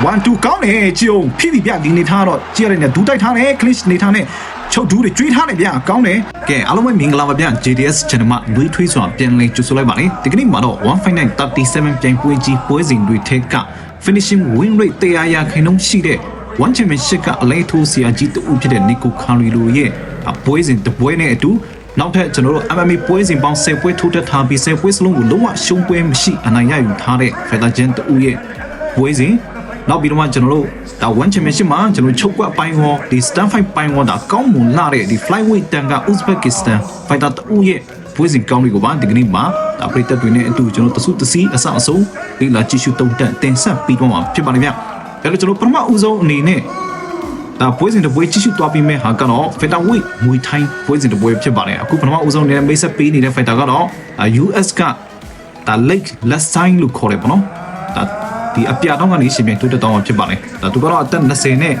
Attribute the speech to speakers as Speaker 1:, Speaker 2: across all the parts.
Speaker 1: 1 2ကောင်းတယ်ကြုံဖိဖိပြဒီနေထားတော့ကြည့်ရတဲ့ဒူးတိုက်ထားတယ် clinch နေထားတယ်ချုပ်ဒူးတွေကျွေးထားတယ်ဗျာကောင်းတယ်ကဲအားလုံးပဲမင်္ဂလာပါဗျာ JDS channel မှာလွေးထွေးစွာပြန်လည်ကြိုဆိုလိုက်ပါလေဒီကနေ့မှာတော့159 37ပြိုင်ပွဲကြီးပွဲစဉ်တွေထက်က finishing win rate တရားရာခိုင်နှုန်းရှိတဲ့ one championship ကအလဲထိုးဆရာကြီးတူဖြစ်တဲ့ Nico Carrillo ရဲ့ပွဲစဉ်တစ်ပွဲနဲ့အတူနောက်ထပ်ကျွန်တော်တို့ MMA ပွဲစဉ်ပေါင်း10ပွဲထိုးတက်ထားပြီး10ပွဲစလုံးကိုလုံးဝရှုံးပွဲမရှိအနိုင်ရယူထားတဲ့ Fighter Gen တူရဲ့ပွဲစဉ် နောက်ပြီးတော့မှကျွန်တော်တို့ဒါ one championship မှာကျွန်တော်ချုပ်ကွက်ပိုင်းရောဒီ stand fight ပိုင်းရောဒါကောင်းမွန်လာတဲ့ဒီ flyweight တန်က Uzbekistan Fighter တူရဲ့ပွဲစဉ်ကောင်းတွေကိုပါဒီကနေ့မှာဒါပရိသတ်တွေနဲ့အတူကျွန်တော်တဆုတစည်းအဆအဆုံးဒီလာကြည့်ရှုတုံ့တက်တင်ဆက်ပြီးတော့မှာဖြစ်ပါလိမ့်မယ်။ဒါလို့ကျွန်တော်ပထမဦးဆုံးအနေနဲ့ဒါပွဲစဉ်တစ်ပွဲကြည့်ရှုသွားပြီးမဲ့ဟာကတော့ Fighter Weight မွေထိုင်းပွဲစဉ်တစ်ပွဲဖြစ်ပါတယ်။အခုပထမဦးဆုံးအနေနဲ့မိတ်ဆက်ပေးနေတဲ့ Fighter ကတော့ US ကဒါ Lake Last Sign လို့ခေါ်တယ်ပေါ့နော်။ ဒါဒီအပြာတော့ကနေရှင်ပြန်တိုးတက်တော့မှာဖြစ်ပါတယ်။ဒါသူကတော့အသက်20နဲ့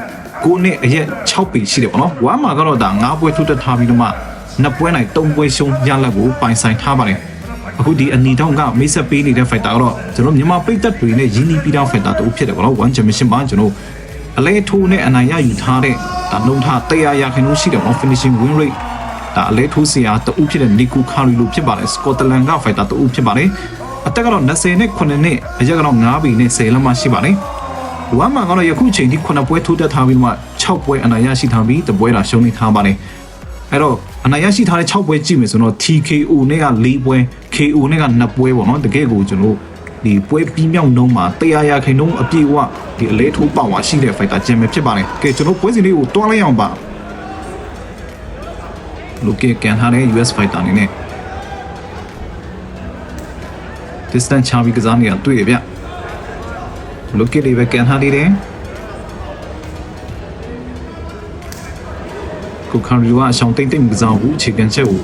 Speaker 1: 9နှစ်အရက်6ပေရှိတယ်ပေါ့နော်။ဝမ်းမှာကတော့ဒါ9ပွဲထိုးတက်ထားပြီးတော့မှနှစ်ပွဲနိုင်3ပွဲရှုံးရလက်ကိုပိုင်ဆိုင်ထားပါတယ်။အခုဒီအနီတောင်ကမိတ်ဆက်ပေးနေတဲ့ fighter ကတော့ကျွန်တော်မြန်မာပိတ်သက်တွေနဲ့ရင်းနှီးပြီးတော့ fighter တူဖြစ်တယ်ပေါ့နော် one championship မှာကျွန်တော်အလဲထိုးနဲ့အနိုင်ရယူထားတဲ့ဒါနှုံထား100ရာခိုင်နှုန်းရှိတယ်ပေါ့နော် finishing win rate ဒါအလဲထိုးစရာတူဖြစ်တဲ့ Nico Carrillo ဖြစ်ပါတယ် Scotland က fighter တူဖြစ်ပါတယ် အသက်ကတော့20နဲ့9နှစ်အရက်ကတော့9ပေနဲ့10လက်မှရှိပါတယ်ဝမ်းမှာကတော့ယခုချိန်ထိ9ပွဲထိုးတက်ထားပြီးတော့6ပွဲအနိုင်ရရှိထားပြီးတပွဲတာရှုံးနေထားပါတယ်အဲ့တော့အနိုင်ရရှိထားတဲ့6ပွဲကြည့်မယ်ဆိုတော့ TKO နဲ့က4ပွဲ KO နဲ့က2ပွဲပေါ့နော်တကယ်ကိုကျွန်တော်ဒီပွဲပြီးမြောက်နှုံးမှာတရားရခိုင်နှုံးအပြည့်အဝဒီအလဲထိုးပေါက်ဝါရှိတဲ့ fighter ကျင်ပဲဖြစ်ပါတယ်ကဲကျွန်တော်ပွဲစဉ်လေးကိုတွားလိုက်အောင်ပါလူကေကန်ထားတဲ့ US fighter အနေနဲ့ distance ချပြီးကစားနေတာတွေ့ရဗျလူကေလေးပဲကန်ထားသေးတယ်ကိုခံရီဝါအဆောင်တိတ်တိတ်မကစားဘူးအခြေခံချက်ကို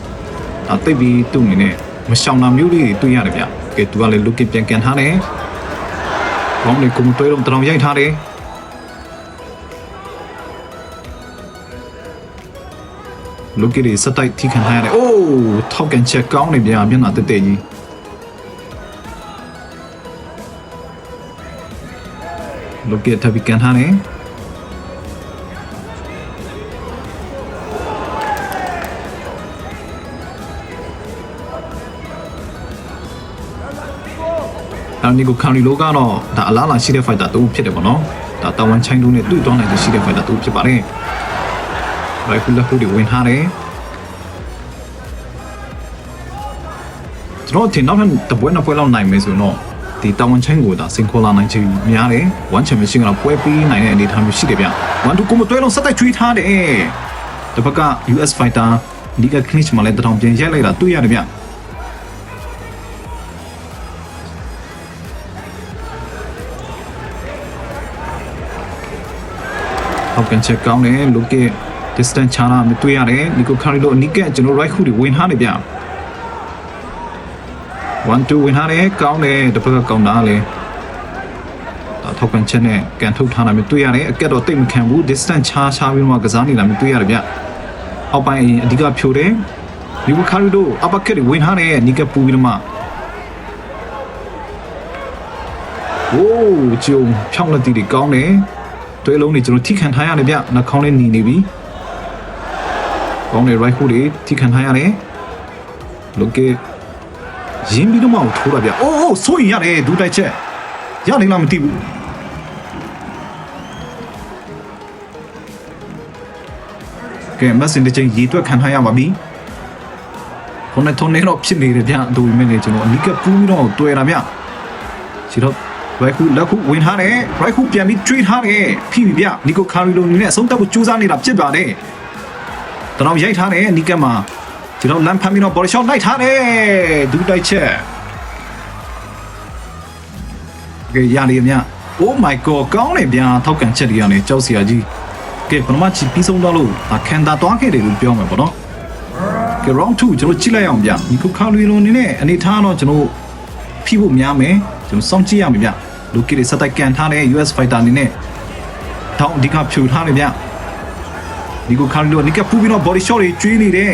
Speaker 1: အသိပြီးသူ့အနေနဲ့မရှောင်တာမျိုးလေးတွေတွေ့ရတယ်ဗျကဲသူကလည်းလူကေပြန်ကန်ထားတယ်ကောင်းလေကွန်တွဲတော့တောင်ရိုက်ထားတယ်လူကေလေးစတိုက်ထိခံထားရတယ်အိုးထောက်ကန်ချက်ကောင်းနေဗျမျက်နှာတက်တက်ကြီး လုတ်ကထပ်ပြီးကန်ထားတယ်အနီကိုခံရီလိုကတော့ဒါအလားလာရှိတဲ့ fighter တူဖြစ်တယ်ပေါ့နော်ဒါတာဝန်ချိုင်းတူနဲ့တွေ့သွားနိုင်တဲ့ရှိတဲ့ fighter တူဖြစ်ပါတယ်ဘိုင်ဖူလက်ခုတွေဝင်ထားတယ်ကျွန်တော်ထင်နောက်ထပ်တပွဲနှစ်ပွဲလောက်နိုင်မယ်ဆိုတော့ ဒီတာဝန်ချိုင်းကိုဒါစင်ခေါ်လာနိုင်ချေများတယ်ဝမ်ချန်ပီယံရှစ်ကတော့ပွဲပြီးနိုင်တဲ့အနေအထားမျိုးရှိတယ်ဗျဝမ်တူကိုမတွဲလုံးစက်တိုက်ချွေးထားတယ်တပတ်က US fighter ဒီက clinch မှာလည်းတထောင်ပြန်ရိုက်လိုက်တာတွေ့ရတယ်ဗျဟောက်ကန်ချက်ကောင်းတယ်လုကေ distance ချာတာမတွေ့ရတယ်နီကိုကာရီလိုအနီးကကျွန်တော် right ခုတွေဝင်ထားတယ်ဗျ 1 2ဝင်ထားတယ်ကောင်းတယ်တစ်ဖက်ကကောင်တာလည်းထောက်ပံ့ချက်နဲ့ကန်ထုတ်ထားတာမျိုးတွေ့ရတယ်အကက်တော့တိတ်မခံဘူး distance ချားချားပြီးတော့ကစားနေတာမျိုးတွေ့ရတယ်ဗျအောက်ပိုင်းအဓိကဖြိုတယ်ယူကာရီတို့ upper kick ဝင်ထားတယ်နီကပူပြီးတော့မှโอ้ကျုံဖြောင်းလက်တီတွေကောင်းတယ်တွဲလုံးတွေကျွန်တော်ထိခံထားရတယ်ဗျနှာခေါင်းလေးညီနေပြီကောင်းတယ် right hook တွေထိခံထားရတယ် look it ရင်းပြီးတော့မှထိုးတာဗျအိုးအိုးဆိုရင်ရတယ်ဒူးတိုက်ချက်ရနိုင်လားမသိဘူးကဲမက်ဆင်တစ်ချိန်ရေတွက်ခံထားရပါပြီခုနထုံနေတော့ဖြစ်နေတယ်ဗျအတူမိနေကျွန်တော်အနိကပူးပြီးတော့တွေ့ရတာဗျခြေတော့ right ခုလက်ခုဝင်ထားတယ် right ခုပြန်ပြီးတွေးထားတယ်ဖိပြီဗျနီကိုကာရီလိုနီနဲ့အဆုံးသတ်ဖို့ကြိုးစားနေတာဖြစ်ပါတယ်တတော်ရိုက်ထားတယ်နီကမှာ ဒီတော့လမ်းဖမ်းပြီးတော့ body shot လိုက်ထားတယ်ဒူးတိုက်ချက်ကဲရလေမြ Oh my god ကောင်းတယ်ဗျာထောက်ကန်ချက်တွေကနေကြောက်စရာကြီးကဲပထမချီပြီးဆုံးတော့လို့ဒါခံတာတွားခဲ့တယ်လို့ပြောမှာပေါ့နော်ကဲ round 2ကျွန်တော်ကြည့်လိုက်အောင်ဗျနီကိုကာရီလိုနီနဲ့အနေထားတော့ကျွန်တော်ဖိဖို့များမယ်ကျွန်တော်စောင့်ကြည့်ရမယ်ဗျလူကီတွေစတိုက်ကန်ထားတဲ့ US fighter အနေနဲ့တောင်းအဓိကဖြူထားတယ်ဗျဒီကိုကာရီလိုနီကပူပြီးတော့ body shot တွေကျွေးနေတယ်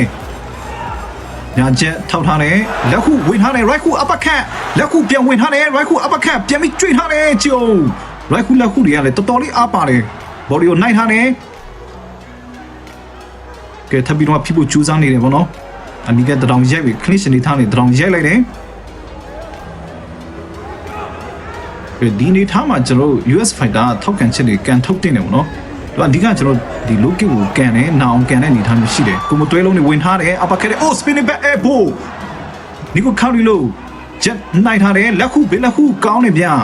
Speaker 1: ညာချက်ထောက်ထားတယ်လက်ခုဝင်ထားတယ် right ခု uppercut လက်ခုပြန်ဝင်ထားတယ် right ခု uppercut ပြန်ပြီးကျွေးထားတယ်ကျုံ right ခုလက်ခုတွေကလည်းတော်တော်လေးအားပါတယ် body ကိုနိုင်ထားတယ်ကဲထပ်ပြီးတော့ဖြစ်ဖို့ကြိုးစားနေတယ်ဗောနော်အနီးကတရောင်ရိုက်ပြီး clinch နေထားနေတရောင်ရိုက်လိုက်တယ်ကဲဒီနေထားမှာကျွန်တော်တို့ US fighter ထောက်ကန်ချက်တွေကန်ထုတ်တင်တယ်ဗောနော် သူအဓိကကျွန်တော်ဒီ low kick ကိုကန်တယ်နာအောင်ကန်တဲ့အနေထားမျိုးရှိတယ်ကိုမတွဲလုံးတွေဝင်ထားတယ် uppercut အိုး spinning back elbow နီကိုခါရီလိုချက်နိုင်ထားတယ်လက်ခုဘေးလက်ခုကောင်းတယ်ဗျာ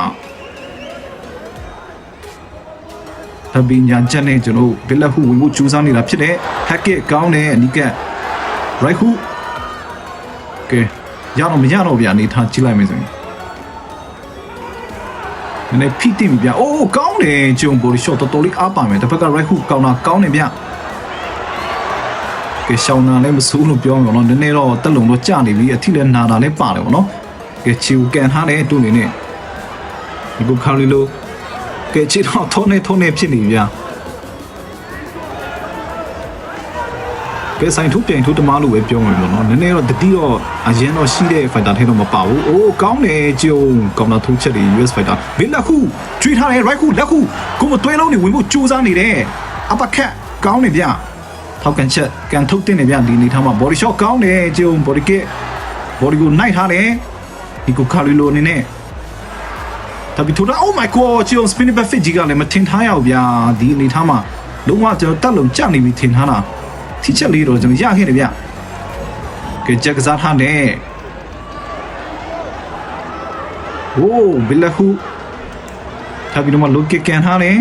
Speaker 1: တပင်းညာချက်နဲ့ကျွန်တော်ဘေးလက်ခုဝင်ဖို့ကြိုးစားနေတာဖြစ်တယ်ဟက်ကစ်ကောင်းတယ်အနီးက right ခုကဲရတော့မရတော့ဗျာအနေထားကြည့်လိုက်မယ်ဆိုရင် နည်းနည်းဖိတင်ပြီဗျာအိုးကောင်းတယ်ဂျုံဘော်ဒီရှော့တော်တော်လေးအားပါမယ်တစ်ဖက်က right ခုကောင်းတာကောင်းတယ်ဗျာကဲရှောင်းနာလည်းမစိုးလို့ပြောမှာတော့နည်းနည်းတော့တက်လုံတော့ကြာနေပြီအထိလည်းနာတာလည်းပါတယ်ဗောနော်ကဲချီကိုကန်ထားတယ်တူနေနဲ့ဒီကိုခါလီလိုကဲချီတော့ထုံးနေထုံးနေဖြစ်နေပြီဗျာ ကဲဆိုင်ထုတ်ပြန်ထုတ်တမားလို့ပဲပြောမှာပေါ့နော်နည်းနည်းတော့တတိတော့အရင်တော့ရှိတဲ့ fighter ထဲတော့မပါဘူးအိုးကောင်းတယ်ကျုံကောင်းတာထုတ်ချက်တွေ US fighter ဘယ်လက်ခုကျွေးထားတယ် right ခုလက်ခုကိုမတွဲလုံးနေဝင်ဖို့ကြိုးစားနေတယ် uppercut ကောင်းတယ်ဗျာထောက်ကန်ချက်ကန်ထုတ်တင်နေဗျဒီနေထားမှာ body shot ကောင်းတယ်ကျုံ body kick body ကိုနိုင်ထားတယ်ဒီကိုခါလီလိုအနေနဲ့တပီထိုးတာ oh my god ကျုံ spinning back fit ကြီးကလည်းမထင်ထားရဘူးဗျာဒီအနေထားမှာလုံးဝကျွန်တော်တက်လုံးကြနေပြီထင်ထားတာ ထိချက်လေးတော့ကျွန်တော်ရခဲ့တယ်ဗျကဲချက်ကစားထားတယ်โอ้ဘယ်လက်ခုတပီတော့မ look kick ကန်ထားတယ်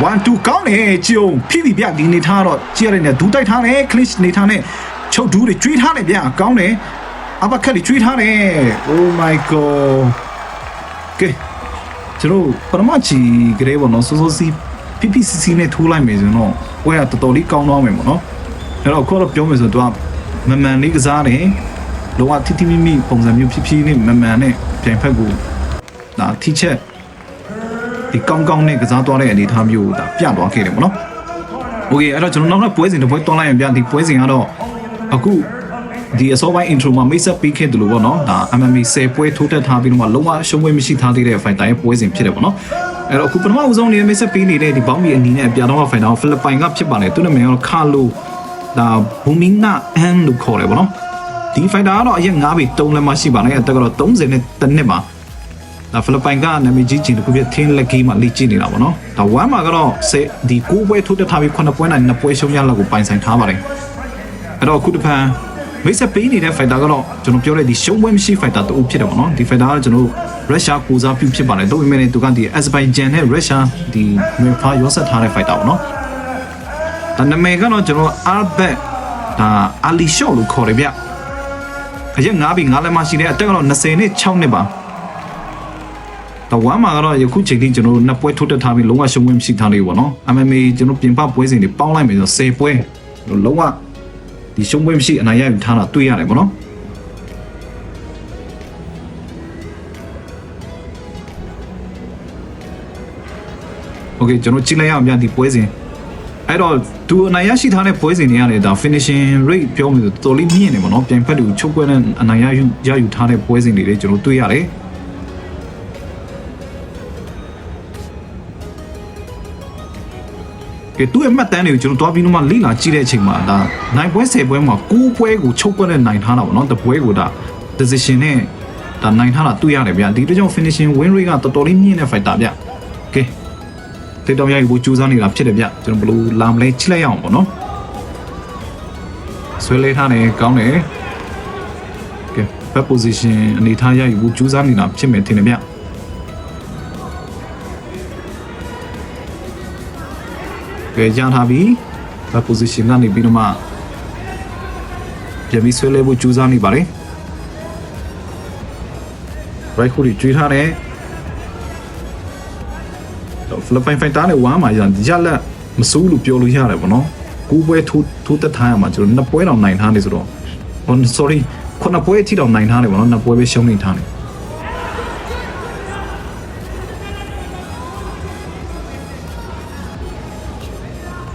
Speaker 1: 1 2ကောင်းတယ်ကြုံဖိဖိပြဒီနေထားတော့ကြည့်ရတဲ့ဒူးတိုက်ထားတယ် clinch နေထားနဲ့ချုပ်ဒူးတွေကျွေးထားတယ်ဗျကောင်းတယ်အပကတ်တွေကျွေးထားတယ် oh my god ကဲ ကျွန်တော်ပရမချီကလေးပေါ့နော်စိုးစိုးစီ PPCC နဲ့ထိုးလိုက်မယ်ဆိုတော့ဝဲကတော်တော်လေးကောင်းသွားမယ်ပေါ့နော်အဲ့တော့ခုတော့ပြောမယ်ဆိုတော့မမှန်လေးကစားတယ်လောကတိတိမိမိပုံစံမျိုးဖြစ်ဖြစ်နဲ့မမှန်နဲ့ပြန်ဖက်ကိုဒါထိချက်ဒီကောင်းကောင်းနဲ့ကစားသွားတဲ့အနေအထားမျိုးကိုဒါပြသွားခဲ့တယ်ပေါ့နော်။ Okay အဲ့တော့ကျွန်တော်နောက်ထပ်ပွဲစဉ်တစ်ပွဲတွန်းလိုက်ရင်ဗျဒီပွဲစဉ်ကတော့အခု ဒီအစောပိုင်း intro မှာမိတ်ဆက်ပေးခဲ့တယ်လို့ပေါ့နော်။ဒါ MMA 10ပွဲထိုးတက်ထားပြီးတော့မှလုံးဝရှုံးပွဲမရှိထားသေးတဲ့ fighter ရဲ့ပွဲစဉ်ဖြစ်တယ်ပေါ့နော်။အဲ့တော့အခုပထမဦးဆုံးနေမိတ်ဆက်ပေးနေတဲ့ဒီဘောင်းမီအနီးနဲ့အပြာတော့ fighter ဖိလစ်ပိုင်ကဖြစ်ပါတယ်။သူ့နာမည်ကတော့ Carlo ဒါဘူမီနာအန်လို့ခေါ်တယ်ပေါ့နော်။ဒီ fighter ကတော့အရက်9ပေ3လက်မရှိပါနဲ့အသက်ကတော့30နဲ့တနစ်ပါ။ဒါဖိလစ်ပိုင်ကနာမည်ကြီးချင်တခုပြထင်းလက်ကြီးမှာလေ့ကျင့်နေတာပေါ့နော်ဒါဝမ်းမှာကတော့စေဒီကိုပွဲထိုးတက်ထားပြီး9ပွဲနိုင်2ပွဲရှုံးရလောက်ကိုပိုင်ဆိုင်ထားပါတယ်အဲ့တော့အခုတစ်ဖန် မိတ်ဆက်ပေးနေတဲ့ fighter ကတော့ကျွန်တော်ပြောတဲ့ဒီရှုံးပွဲမရှိ fighter တူဖြစ်တယ်ပေါ့နော်ဒီ fighter ကကျွန်တော်ရုရှားကိုစားပြုဖြစ်ပါတယ်တို့ပေမဲ့သူကဒီ Azerbaijan နဲ့ရုရှားဒီမေဖာရောဆက်ထားတဲ့ fighter ပေါ့နော်ဒါနာမည်ကတော့ကျွန်တော် Albert ဒါ Ali Shaw လို့ခေါ်တယ်ဗျအရက်9ပြီး9လက်မရှိတဲ့အသက်ကတော့20နဲ့6နှစ်ပါတဝမ်းမှာကတော့ယခုချိန်ထိကျွန်တော်တို့နှစ်ပွဲထိုးတက်ထားပြီးလုံးဝရှုံးဝင်မရှိထားလေးပေါ့နော် MMA ကျွန်တော်ပြင်ပပွဲစဉ်တွေပေါင်းလိုက်မယ်ဆို10ပွဲလုံးဝ ဒီရှုံးပွဲမရှိအနိုင်ရယူထားတာတွေ့ရတယ်ပေါ့နော်โอเคကျွန်တော်ကြည့်လိုက်ရအောင်ဗျဒီပွဲစဉ်အဲ့တော့သူအနိုင်ရရှိထားတဲ့ပွဲစဉ်တွေရတယ်ဒါ finishing rate ပြောမယ်ဆိုတော်တော်လေးမြင့်နေပါတော့ပြန်ဖက်တူချုပ်ပွဲနဲ့အနိုင်ရယူရယူထားတဲ့ပွဲစဉ်တွေလည်းကျွန်တော်တွေ့ရတယ် ကဲသူ့ရဲ့မှတ်တမ်းတွေကိုကျွန်တော်တွားပြီးတော့မှလေ့လာကြည့်တဲ့အချိန်မှာဒါနိုင်ပွဲ10ပွဲမှာ9ပွဲကိုချုပ်ပွဲနဲ့နိုင်ထားတာပေါ့နော်တပွဲကိုဒါ decision နဲ့ဒါနိုင်ထားတာတွေ့ရတယ်ဗျဒီတော့ကြောင့် finishing win rate ကတော်တော်လေးမြင့်တဲ့ fighter ဗျကဲတေတောင်ရိုက်ဖို့ကြိုးစားနေတာဖြစ်တယ်ဗျကျွန်တော်ဘယ်လိုလာမလဲချိလိုက်ရအောင်ပေါ့နော်ဆွဲလဲထားတယ်ကောင်းတယ်ကဲ back position အနေထားရိုက်ဖို့ကြိုးစားနေတာဖြစ်မယ်ထင်တယ်ဗျ ကဲကြားထားပြီ back position ကနေပြီးတော့မှပြန်ပြီးဆွဲလဲဖို့ကြိုးစားနေပါတယ် right ခုတွေကျွေးထားတယ်တော့ဖိလစ်ပိုင်ဖိုင်တာနဲ့ဝမ်းမှာရရလက်မစိုးလို့ပြောလို့ရတယ်ဗောနော်ကိုပွဲထိုးထိုးတက်ထားရမှာကျွန်တော်နှစ်ပွဲတော့နိုင်ထားနေဆိုတော့ဟို sorry ခုနှစ်ပွဲအထိတော့နိုင်ထားတယ်ဗောနော်နှစ်ပွဲပဲရှုံးနေထားတ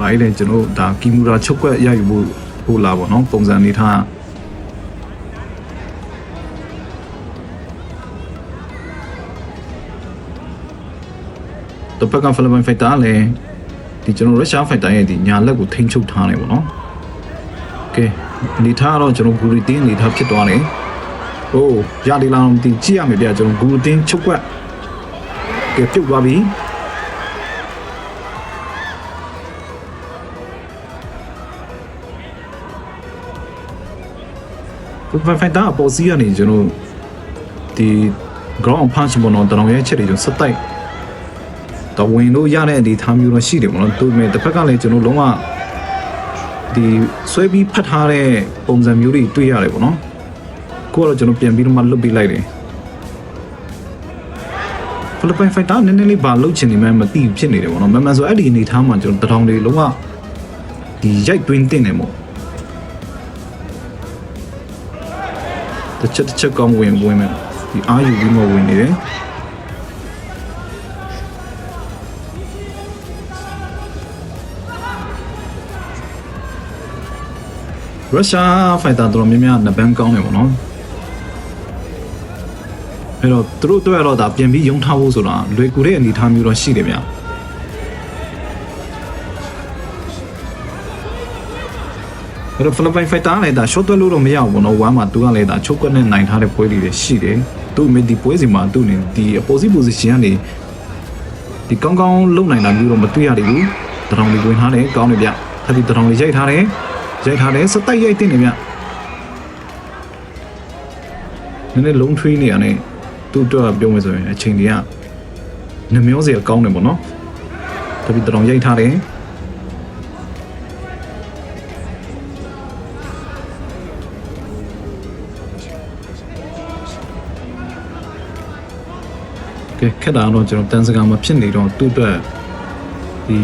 Speaker 1: ဘာကြီးလဲကျွန်တော်ဒါကီမူရာချုပ်ွက်ရယူဖို့ဟိုလာပေါ့နော်ပုံစံအနေထားတော့ဘက်ကဖလဘန်ဖိုက်တာလည်းဒီကျွန်တော်ရုရှားဖိုက်တာရဲ့ဒီညာလက်ကိုထိန်းချုပ်ထားနေပေါ့နော်။ကဲအနေထားကတော့ကျွန်တော်ဂူရီတင်းအနေထားဖြစ်သွားတယ်။ဟိုးရလီလာအောင်ဒီကြည့်ရမယ်ပြကျွန်တော်ဂူရီတင်းချုပ်ွက်ကဲပြုတ်သွားပြီ။ ဖိလစ်ပိုင်ဖိုက်တာအပေါ်စီးကနေကျွန်တော်ဒီ ground punch ဘောနော်တရောင်ရဲ့ချက်တွေကျွန်တော်စက်တိုက်တော့ဝင်လို့ရတဲ့အနေထားမျိုးတော့ရှိတယ်ပေါ့နော်သူမဲ့တစ်ဖက်ကလည်းကျွန်တော်လုံးဝဒီဆွဲပြီးဖတ်ထားတဲ့ပုံစံမျိုးတွေတွေ့ရတယ်ပေါ့နော်ကိုကတော့ကျွန်တော်ပြန်ပြီးတော့မှလွတ်ပြီးလိုက်တယ်ဖိလစ်ပိုင်ဖိုက်တာနည်းနည်းလေးဘာလုပ်ချင်နေမှမသိဘူးဖြစ်နေတယ်ပေါ့နော်မမှန်ဆိုအဲ့ဒီအနေထားမှာကျွန်တော်တရောင်တွေလုံးဝဒီရိုက်တွင်းတင်တယ်ပေါ့ တစ်ချက်တစ်ချက်ကောင်းဝင်ဝင်မယ်ဒီအာယူပြီးမှဝင်နေတယ်ရုရှားဖိုက်တာတော်တော်များများနဘန်ကောင်းတယ်ပေါ့နော်အဲ့တော့သူတို့တွေ့ရတော့ဒါပြန်ပြီးယုံထားဖို့ဆိုတာလွယ်ကူတဲ့အနေအထားမျိုးတော့ရှိတယ်ဗျ အဲ့တော့ဖိလစ်ပိုင်ဖိုက်တာလည်းဒါ short တွက်လို့တော့မရဘူးပေါ့နော်ဝမ်းမှာသူကလည်းဒါချုပ်ကွက်နဲ့နိုင်ထားတဲ့ပွဲတွေလည်းရှိတယ်သူ့မိဒီပွဲစီမှာသူ့နေဒီ opposite position ကနေဒီကောင်းကောင်းလုံနိုင်တာမျိုးတော့မတွေ့ရသေးဘူးတရောင်လေးဝင်ထားတယ်ကောင်းတယ်ဗျထပ်ပြီးတရောင်လေးရိုက်ထားတယ်ရိုက်ထားတယ်စတိုက်ရိုက်တင်တယ်ဗျနည်းနည်းလုံးထွေးနေရတယ်သူ့အတွက်ပြောမယ်ဆိုရင်အချိန်တွေကနှမျောစရာကောင်းတယ်ပေါ့နော်ထပ်ပြီးတရောင်ရိုက်ထားတယ် ခက်တာတော့ကျွန်တော်တန်စကာမဖြစ်နေတော့သူ့အတွက်ဒီ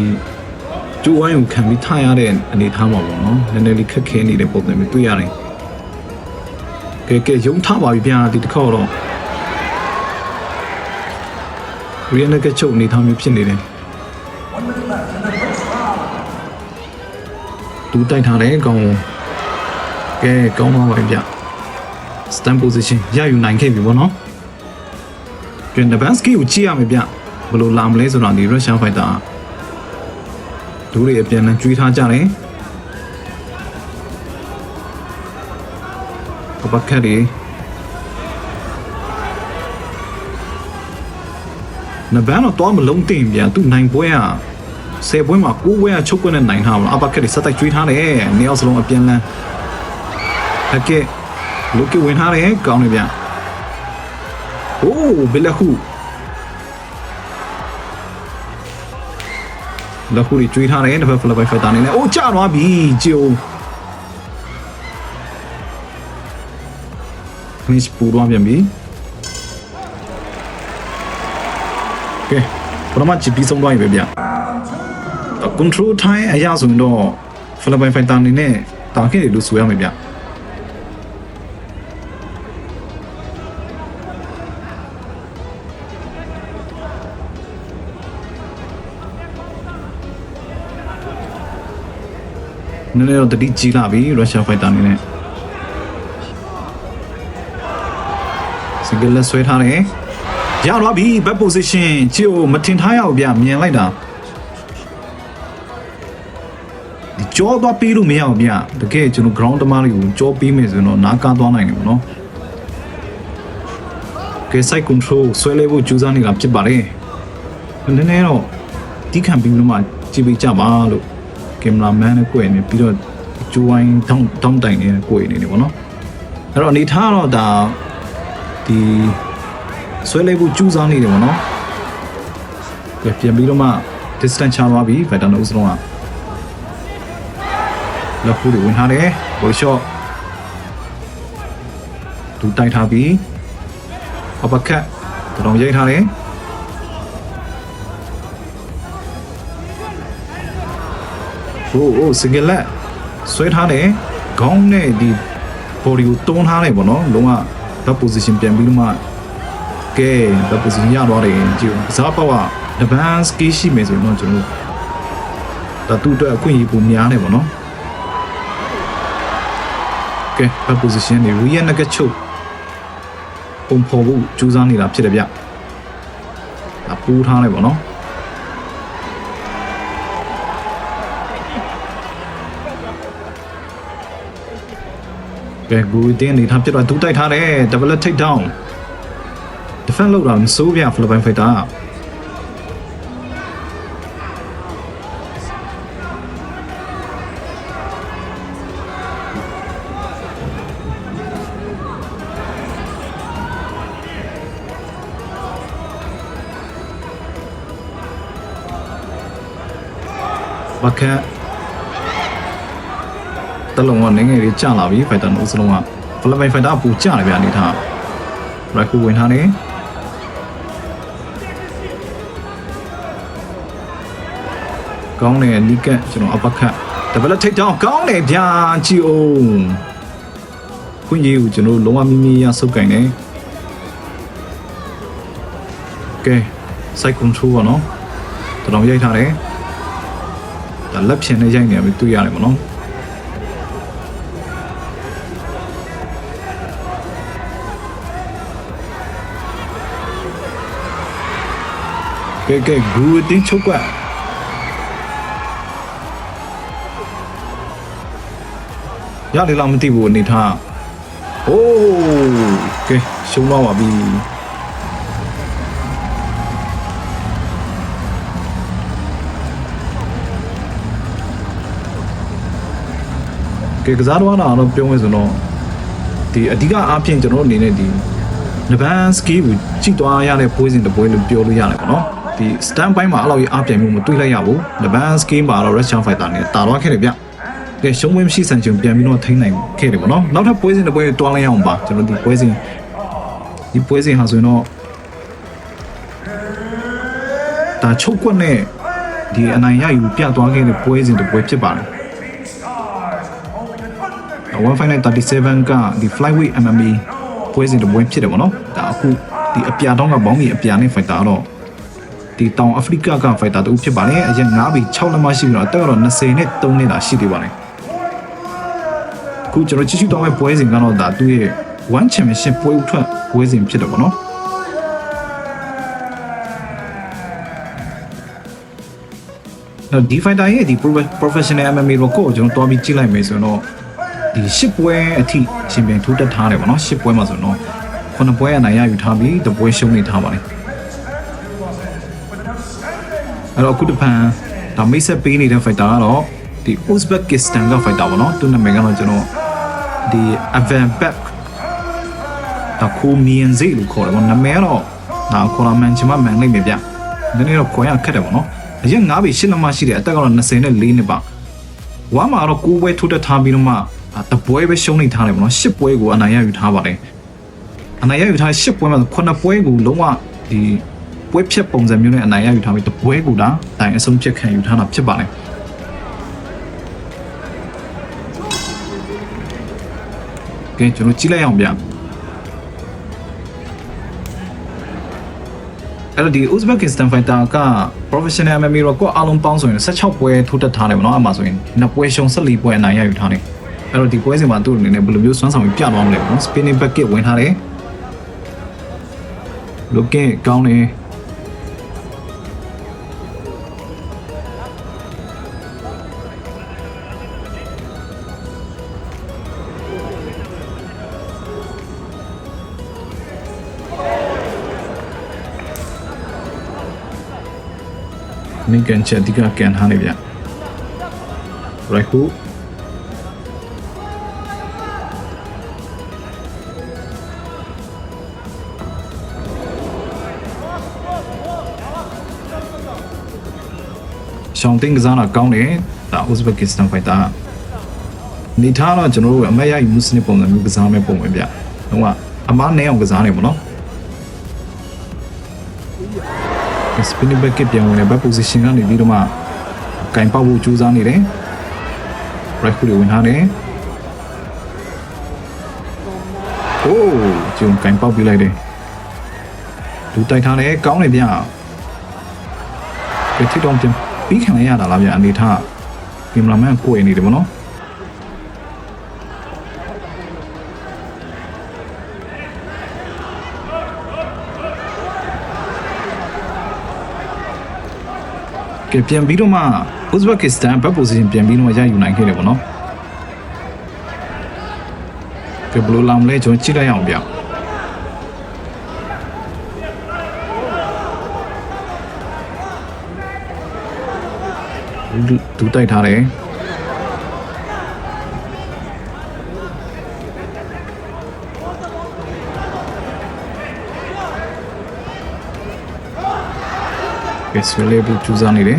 Speaker 1: ကျိုးဝိုင်းကိုခံပြီးထားရတဲ့အနေအထားမှာပေါ့နော်နည်းနည်းလေးခက်ခဲနေတဲ့ပုံစံမျိုးတွေ့ရတယ်ကဲကဲယုံထားပါပြီဗျာဒီတစ်ခေါက်တော့ရီယန်ကချုပ်အနေအထားမျိုးဖြစ်နေတယ်သူတိုက်ထားတယ်ကောင်းကဲကောင်းပါပါဗျ stand position ရယူနိုင်ခဲ့ပြီပေါ့နော် ပြန်ဒဘန်စကီကိုကြည့်ရမယ်ဗျဘယ်လိုလာမလဲဆိုတော့ဒီရုရှားဖိုက်တာဒူးတွေအပြန်လန်းကျွေးထားကြတယ်ပပခက်ရီနဘန်တော့တော့မလုံးတင်ဗျသူနိုင်ပွဲอ่ะဆယ်ပွဲမှာကိုးပွဲอ่ะချုပ်ကွနဲ့နိုင်ထားပါအပခက်ရီစက်တိုက်ကျွေးထားတယ်နေအောင်စလုံးအပြန်လန်းဟက်ကဲလုကဝင်ထားတယ်ကောင်းတယ်ဗျ Oh, Belahu. Belahu တွေကျွေးထားတယ်တစ်ဖက် flip by fighter အနေနဲ့ Oh, ကျသွားပြီဂျီယို Finish ပူသွားပြန်ပြီ။ Okay. ပထမချစ်ပြီးဆုံးသွားပြီပဲဗျ။ control time အရဆိုရင်တော့ flip by fighter အနေနဲ့တာခင်တွေလို့ဆိုရမယ်ဗျ။ နည်းနည်းတော့တတိကြီးလာပြီရုရှားဖိုက်တာအနေနဲ့စင်ကလက်ဆွဲထားတယ်ရတော့ပြီ back position ချီကိုမထင်ထားရဘူးဗျမြင်လိုက်တာဒီကြောသွားပေးလို့မရဘူးဗျတကယ်ကျွန်တော် ground တမားလေးကိုကြောပေးမယ်ဆိုရင်တော့နားကားသွားနိုင်တယ်ပေါ့နော်ကဲ side control ဆွဲလဲဖို့ကြိုးစားနေတာဖြစ်ပါတယ်နည်းနည်းတော့တီးခံပြီးလို့မှကြည့်ပေးကြပါလို့ ကင်မရာမန်နဲ့ကိုယ်နေပြီးတော့ကျိုးဝိုင်းတောင်းတောင်းတိုင်နေတဲ့ကိုယ်နေနေပေါ့နော်အဲ့တော့အနေထားတော့ဒါဒီဆွဲလိုက်ဖို့ကြိုးစားနေတယ်ပေါ့နော်ပြပြန်ပြီးတော့မှ distance ချသွားပြီဗက်တန်နိုးစလုံးကလက်ခုတွေဝင်ထားတယ်ဘောရှော့ဒူတိုက်ထားပြီအပကတ်တောင်ရိုက်ထားတယ် ဟိုးဟိုးစင်ကလက်ဆွဲထားတယ်ခေါင်းနဲ့ဒီ body ကိုတွန်းထားတယ်ပေါ့နော်လုံးဝ back position ပြန်ပြီးတော့မှကဲ back position ရသွားတယ်ကြည့်ဦးစားပေါက်က advance skill ရှိမယ်ဆိုရင်တော့ကျွန်တော်ဒါသူ့အတွက်အခွင့်အရေးပုံများနေပေါ့နော်ကဲ back position နေ rear naked choke ပုံဖော်ဖို့ကြိုးစားနေတာဖြစ်တယ်ဗျအပူထားလိုက်ပေါ့နော် ကဲဂူတင်းအနေထားပြတော့ဒူးတိုက်ထားတယ် double take down defend လောက်တာမစိုးပြဖလပန်ဖိုက်တာဘကတ် တလုံးကနေငယ်လေးကြာလာပြီဖိုက်တာနှုတ်စလုံးကဖလပန်ဖိုက်တာပူကြာတယ်ဗျအနေထားရက်ကူဝင်ထားတယ်ကောင်းတယ်နီးကတ်ကျွန်တော်အပခတ်ဒဗလထိတ်တောင်းကောင်းတယ်ဗျာကြည့်အောင်ခွင့်ရကိုကျွန်တော်လုံးဝမိမိရဆုပ်ကင်တယ်ကဲ site control ပါနော်တော်တော်ရိုက်ထားတယ်ဒါလက်ဖြင်နဲ့ရိုက်နေပြီတွေ့ရတယ်မနော် ကဲကဲဂူတင်းချုပ်ကွရတယ်လားမသိဘူးအနေထားအိုးကဲရှုံးတော့ပါပြီကဲကစားတော့တော့ပြောမယ်ဆိုတော့ဒီအဓိကအားဖြင့်ကျွန်တော်အနေနဲ့ဒီနဗန်စကီကိုကြည့်သွားရတဲ့ပွဲစဉ်တစ်ပွဲလို့ပြောလို့ရတယ်ပေါ့နော် ဒီ stand by မှာအဲ့လိုကြီးအားပြိုင်မှုမတွေးလိုက်ရဘူးနဗန်စကီမှာတော့ Russian Fighter နဲ့တာတော့ခဲ့တယ်ဗျကဲရှုံးဝင်းမရှိဆန်ချင်ပြန်ပြီးတော့ထိန်းနိုင်ခဲ့တယ်ပေါ့နော်နောက်ထပ်ပွဲစဉ်တစ်ပွဲတွားလိုက်ရအောင်ပါကျွန်တော်ဒီပွဲစဉ်ဒီပွဲစဉ်ဟာဆိုရင်တော့ဒါချုပ်ကွက်နဲ့ဒီအနိုင်ရယူပြသွားခဲ့တဲ့ပွဲစဉ်တစ်ပွဲဖြစ်ပါတယ်15937ကဒီ flyweight MMA ပွဲစဉ်တစ်ပွဲဖြစ်တယ်ပေါ့နော်ဒါအခုဒီအပြာတောင်းကဘောင်းကြီးအပြာနဲ့ fighter တော့ ဒီတောင်အာဖရိကက fighter တူဖြစ်ပါတယ်အရင်9ဘီ6လက်မရှိပြီးတော့အသက်ကတော့20နဲ့3နှစ်သာရှိသေးပါတယ်ခုကျွန်တော်ကြည့်ရှုတော့မဲ့ပွဲစဉ်ကတော့ဒါသူ့ရဲ့ one championship ပွဲဥထွက်ပွဲစဉ်ဖြစ်တယ်ပေါ့နော်တော့ဒီ fighter ရဲ့ဒီ professional MMA တော့ကိုကျွန်တော်တွားပြီးကြည့်လိုက်မယ်ဆိုတော့ဒီရှစ်ပွဲအထိရှင်ပြန်ထိုးတက်ထားတယ်ပေါ့နော်ရှစ်ပွဲမှာဆိုတော့ခုနှစ်ပွဲအနိုင်ရယူထားပြီးတပွဲရှုံးနေထားပါတယ် အဲ့တော့အခုတပန်ဒါမိတ်ဆက်ပေးနေတဲ့ fighter ကတော့ဒီ Uzbekistan က fighter ပေါ့နော်သူနာမည်ကတော့ကျွန်တော်ဒီ Avanbek ဒါကိုမီယန်စီလို့ခေါ်တယ်ပေါ့နာမည်ကတော့ဒါခေါ်လာမှန်ချင်မှမှန်လိုက်မယ်ဗျနည်းနည်းတော့ခေါ်ရခက်တယ်ပေါ့နော်အရင်9ပေ10လမှရှိတယ်အသက်ကတော့24နှစ်ပါဝါမှာတော့9ပွဲထိုးတက်ထားပြီးတော့မှတပွဲပဲရှုံးနေထားတယ်ပေါ့နော်10ပွဲကိုအနိုင်ရယူထားပါတယ်အနိုင်ရယူထား10ပွဲမှာ9ပွဲကိုလုံးဝဒီ ပွဲဖြတ်ပုံစံမျိုးနဲ့အနိုင်ရယူထားပြီးတပွဲကိုဒါတိုင်အဆုံးဖြတ်ခံယူထားတာဖြစ်ပါတယ်ကဲကျွန်တော်ကြည့်လိုက်အောင်ဗျအဲ့တော့ဒီ Uzbekistan fighter က professional MMA တော့ကိုအားလုံးပေါင်းဆိုရင်16ပွဲထိုးတက်ထားတယ်ပေါ့နော်အမှဆိုရင်နှစ်ပွဲရှုံး14ပွဲအနိုင်ရယူထားတယ်အဲ့တော့ဒီပွဲစဉ်မှာသူ့အနေနဲ့ဘယ်လိုမျိုးစွမ်းဆောင်ပြီးပြသွားမလဲပေါ့နော် spinning back kick ဝင်ထားတယ် looking ကောင်းတယ် မိကန်ချက်ဒီကကန်ထားနေဗျ right hook ရှောင်းတင်ကစားတာကောင်းတယ်ဒါ Uzbekistan fighter နေထားတော့ကျွန်တော်တို့အမတ်ရယူမစနစ်ပုံစံမျိုးကစားမဲ့ပုံပဲဗျတော့ကအမားနဲအောင်ကစားနေပေါ့နော် spinning back ပြန်ဝင်တဲ့ back position ကနေပြီးတော့မှကင်ပေါက်ဖို့ကြိုးစားနေတယ် right foot ဝင်ထားတယ်โอ้ကျုံကင်ပေါက်ပြလိုက်တယ်လူတိုက်ထားတယ်ကောင်းတယ်ဗျကတိတော့ပြန်ပြီးခံလိုက်ရတာလားဗျအနေထားကင်မရာမန်ကိုယ်နေတယ်ဗောနော် ကဲပြန်ပြီးတော့မှ Uzbekistan ဘက် position ပြန်ပြီးတော့ရယူနိုင်ခဲ့တယ်ဗောနော်ကဲဘလို့လောင်လဲကျွန်တော်ကြည့်လိုက်အောင်ဗျဒူဒူတိုက်ထားတယ် ကဲဆွဲလေးဘူးကျူးစားနေတယ်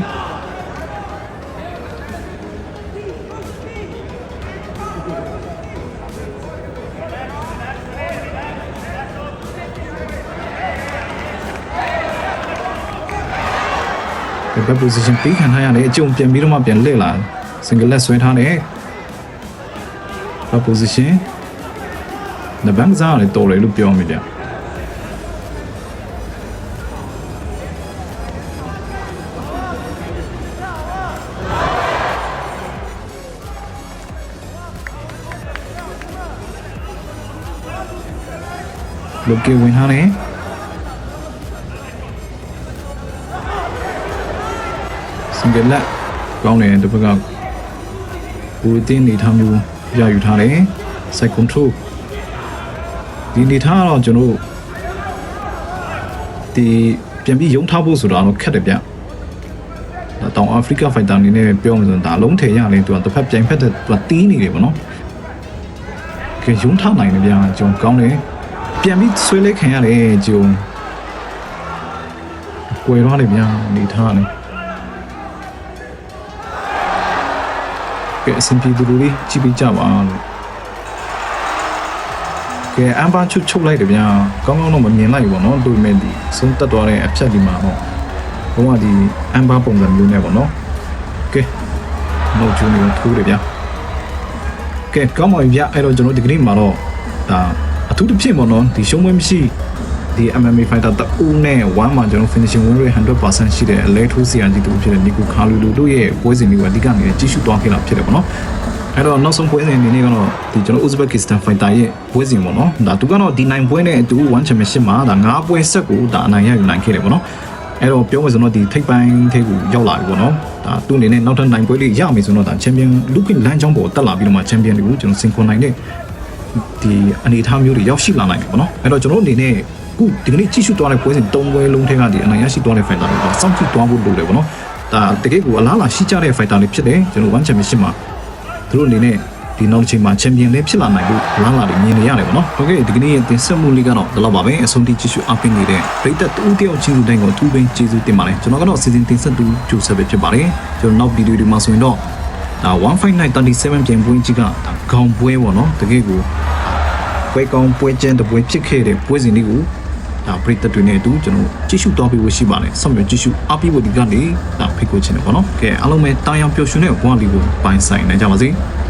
Speaker 1: ဒီဘက် position ပေးခံထားရတယ်အကျုံပြန်ပြီးတော့မှပြန်လှည့်လာ single leg ဆွဲထားတယ်ဘက် position နဘန်းစားရတယ်တော်တယ်လို့ပြောမိတယ် လုတ်ကေဝင်ထားတယ် single leg ကောင်းတယ်တစ်ဖက်ကကိုယ်တင်းနေထားမျိုးရယူထားတယ် side control ဒီနေထားကတော့ကျွန်တော်တို့ဒီပြန်ပြီးယုံထားဖို့ဆိုတာတော့ခက်တယ်ဗျဒါတောင်အာဖရိကဖိုက်တာအနေနဲ့ပြောမှဆိုရင်ဒါအလုံးထည်ရတယ်သူကတစ်ဖက်ပြိုင်ဖက်တဲ့သူကတီးနေတယ်ဗောနော် ကဲယုံထားနိုင်တယ်ဗျာကျွန်တော်ကောင်းတယ်ပြန်ပြီးဆွဲလဲခံရတယ်ကျွန်တော်ကွယ်သွားတယ်ဗျာနေထားတယ်ကဲအဆင်ပြေသူတို့လေးကြည့်ပေးကြပါလို့ကဲအမ်ဘာချုပ်ချုပ်လိုက်တယ်ဗျာကောင်းကောင်းတော့မမြင်လိုက်ဘူးပေါ့နော်တို့မဲ့ဒီဆုံးတက်သွားတဲ့အဖြတ်ဒီမှာတော့ဘုံကဒီအမ်ဘာပုံစံမျိုးနဲ့ပေါ့နော်ကဲနှုတ်ချုံမျိုးထိုးတယ်ဗျာ ကဲကောင်းပါပြီဗျာအဲ့တော့ကျွန်တော်ဒီကနေ့မှာတော့ဒါအထူးတစ်ဖြစ်ပေါ့နော်ဒီရှုံးပွဲမရှိဒီ MMA fighter တအူးနဲ့1မှာကျွန်တော် finishing win rate 100%ရှိတဲ့အလဲထိုးစီယာကြီးတူဖြစ်တဲ့နီကိုခါလူလူတို့ရဲ့ပွဲစဉ်တွေကိုအဓိကနေကြီးစုသွားခဲ့တာဖြစ်တယ်ပေါ့နော်အဲ့တော့နောက်ဆုံးပွဲစဉ်အနေနဲ့ကတော့ဒီကျွန်တော် Uzbekistan fighter ရဲ့ပွဲစဉ်ပေါ့နော်ဒါသူကတော့ဒီနိုင်ပွဲနဲ့အတူ1 championship မှာဒါ9ပွဲဆက်ကိုဒါအနိုင်ရယူနိုင်ခဲ့တယ်ပေါ့နော် အဲ့တော့ပြောမယ်ဆိုတော့ဒီထိပ်ပိုင်းထဲကိုရောက်လာပြီပေါ့နော်ဒါသူ့အနေနဲ့နောက်ထပ်နိုင်ပွဲလေးရမယ်ဆိုတော့ဒါ champion လူခွင့်လမ်းကြောင်းပေါ်တက်လာပြီးတော့မှ champion တွေကိုကျွန်တော်စင်ခွန်နိုင်တဲ့ဒီအနေအထားမျိုးတွေရောက်ရှိလာနိုင်တယ်ပေါ့နော်အဲ့တော့ကျွန်တော်တို့အနေနဲ့ခုဒီကနေ့ကြည့်ရှုသွားတဲ့ပွဲစဉ်၃ပွဲလုံးထဲကဒီအနိုင်ရရှိသွားတဲ့ fighter တွေကစောင့်ကြည့်သွားဖို့လိုတယ်ပေါ့နော်ဒါတကယ်ကိုအလားအလာရှိကြတဲ့ fighter တွေဖြစ်တယ်ကျွန်တော် one championship မှာသူတို့အနေနဲ့ ဒီနောက်တစ်ချိန်မှာ champion လေးဖြစ်လာနိုင်ဖို့အလားအလာတွေမြင်နေရတယ်ပေါ့နော်။ Okay ဒီကနေ့ရဲ့တင်ဆက်မှုလေးကတော့ဒီလောက်ပါပဲအဆုံးထိကြည့်ရှုအားပေးနေတဲ့ပရိသတ်တူတယောက်ချင်းတိုင်းကိုအထူးပင်ကျေးဇူးတင်ပါတယ်ကျွန်တော်ကတော့စီစဉ်တင်ဆက်သူဂျိုဆက်ပဲဖြစ်ပါတယ်ကျွန်တော်နောက်ဗီဒီယိုဒီမှာဆိုရင်တော့ဒါ15937ပြင်ပွင့်ကြီးကဒါခေါင်ပွဲပေါ့နော်တကယ်ကိုပွဲကောင်းပွဲကျန်းတပွဲဖြစ်ခဲ့တဲ့ပွဲစဉ်လေးကိုဒါပရိသတ်တွေနဲ့အတူကျွန်တော်ကြည့်ရှုသွားပြီးဝရှိပါတယ်ဆက်မြေကြည့်ရှုအားပေးဖို့ဒီကနေဒါဖိတ်ခေါ်ချင်တယ်ပေါ့နော်ကဲအားလုံးပဲတာယာပျော်ရွှင်တဲ့ဘဝလေးကိုပိုင်ဆိုင်နိုင်ကြပါစေ။